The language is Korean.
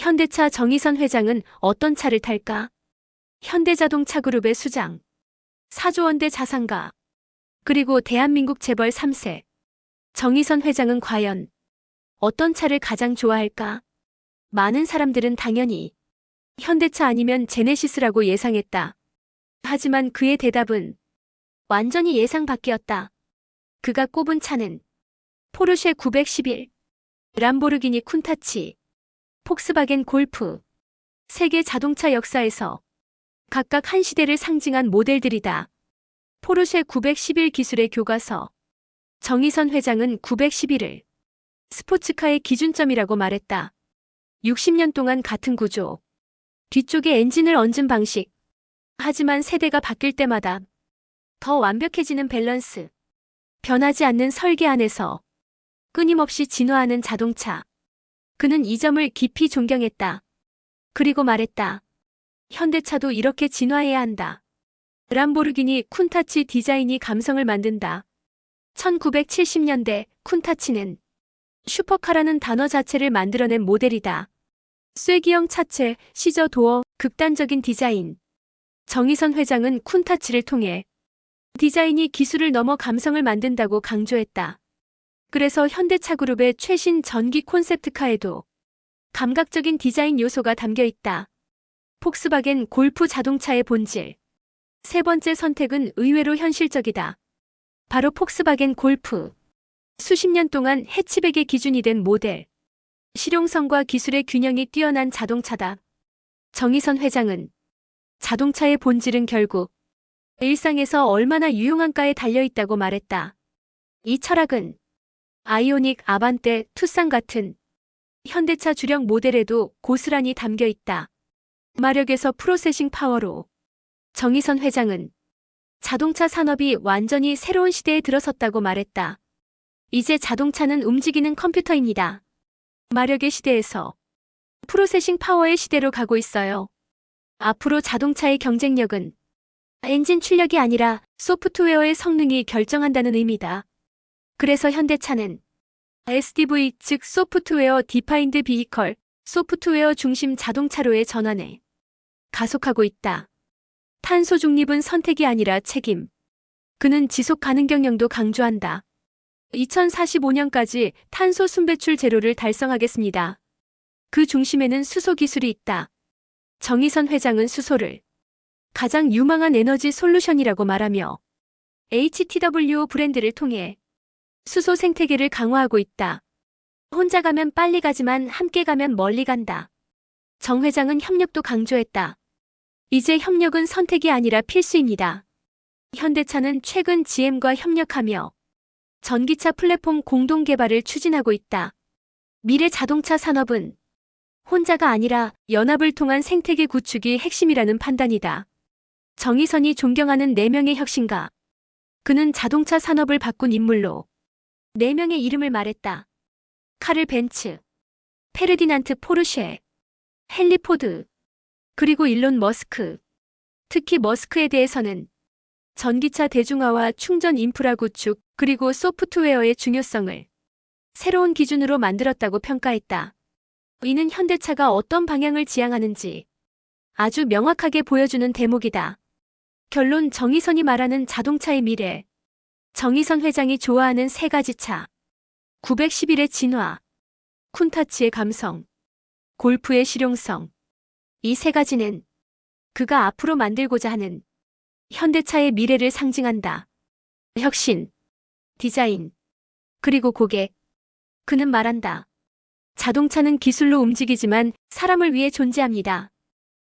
현대차 정의선 회장은 어떤 차를 탈까? 현대자동차 그룹의 수장, 사조원대 자산가, 그리고 대한민국 재벌 3세. 정의선 회장은 과연 어떤 차를 가장 좋아할까? 많은 사람들은 당연히 현대차 아니면 제네시스라고 예상했다. 하지만 그의 대답은 완전히 예상 밖이었다. 그가 꼽은 차는 포르쉐 911, 람보르기니 쿤타치, 폭스바겐 골프, 세계 자동차 역사에서 각각 한 시대를 상징한 모델들이다. 포르쉐 911 기술의 교과서. 정의선 회장은 911을 스포츠카의 기준점이라고 말했다. 60년 동안 같은 구조. 뒤쪽에 엔진을 얹은 방식. 하지만 세대가 바뀔 때마다 더 완벽해지는 밸런스. 변하지 않는 설계 안에서 끊임없이 진화하는 자동차. 그는 이 점을 깊이 존경했다. 그리고 말했다. 현대차도 이렇게 진화해야 한다. 람보르기니 쿤타치 디자인이 감성을 만든다. 1970년대 쿤타치는 슈퍼카라는 단어 자체를 만들어낸 모델이다. 쐐기형 차체, 시저 도어, 극단적인 디자인. 정의선 회장은 쿤타치를 통해 디자인이 기술을 넘어 감성을 만든다고 강조했다. 그래서 현대차 그룹의 최신 전기 콘셉트카에도 감각적인 디자인 요소가 담겨 있다. 폭스바겐 골프 자동차의 본질. 세 번째 선택은 의외로 현실적이다. 바로 폭스바겐 골프. 수십 년 동안 해치백의 기준이 된 모델. 실용성과 기술의 균형이 뛰어난 자동차다. 정의선 회장은 자동차의 본질은 결국 일상에서 얼마나 유용한가에 달려 있다고 말했다. 이 철학은 아이오닉, 아반떼, 투싼 같은 현대차 주력 모델에도 고스란히 담겨 있다. 마력에서 프로세싱 파워로 정의선 회장은 자동차 산업이 완전히 새로운 시대에 들어섰다고 말했다. 이제 자동차는 움직이는 컴퓨터입니다. 마력의 시대에서 프로세싱 파워의 시대로 가고 있어요. 앞으로 자동차의 경쟁력은 엔진 출력이 아니라 소프트웨어의 성능이 결정한다는 의미다. 그래서 현대차는 SDV 즉 소프트웨어 디파인드 비이컬 소프트웨어 중심 자동차로의 전환에 가속하고 있다. 탄소 중립은 선택이 아니라 책임. 그는 지속 가능 경영도 강조한다. 2045년까지 탄소 순배출 제로를 달성하겠습니다. 그 중심에는 수소 기술이 있다. 정의선 회장은 수소를 가장 유망한 에너지 솔루션이라고 말하며 HTWO 브랜드를 통해 수소 생태계를 강화하고 있다. 혼자 가면 빨리 가지만 함께 가면 멀리 간다. 정 회장은 협력도 강조했다. 이제 협력은 선택이 아니라 필수입니다. 현대차는 최근 GM과 협력하며 전기차 플랫폼 공동 개발을 추진하고 있다. 미래 자동차 산업은 혼자가 아니라 연합을 통한 생태계 구축이 핵심이라는 판단이다. 정의선이 존경하는 4명의 혁신가. 그는 자동차 산업을 바꾼 인물로 4명의 이름을 말했다. 카를 벤츠, 페르디난트 포르쉐, 헨리 포드, 그리고 일론 머스크. 특히 머스크에 대해서는 전기차 대중화와 충전 인프라 구축, 그리고 소프트웨어의 중요성을 새로운 기준으로 만들었다고 평가했다. 이는 현대차가 어떤 방향을 지향하는지 아주 명확하게 보여주는 대목이다. 결론 정의선이 말하는 자동차의 미래. 정의선 회장이 좋아하는 세 가지 차. 911의 진화. 쿤타치의 감성. 골프의 실용성. 이 세 가지는 그가 앞으로 만들고자 하는 현대차의 미래를 상징한다. 혁신, 디자인, 그리고 고객. 그는 말한다. 자동차는 기술로 움직이지만 사람을 위해 존재합니다.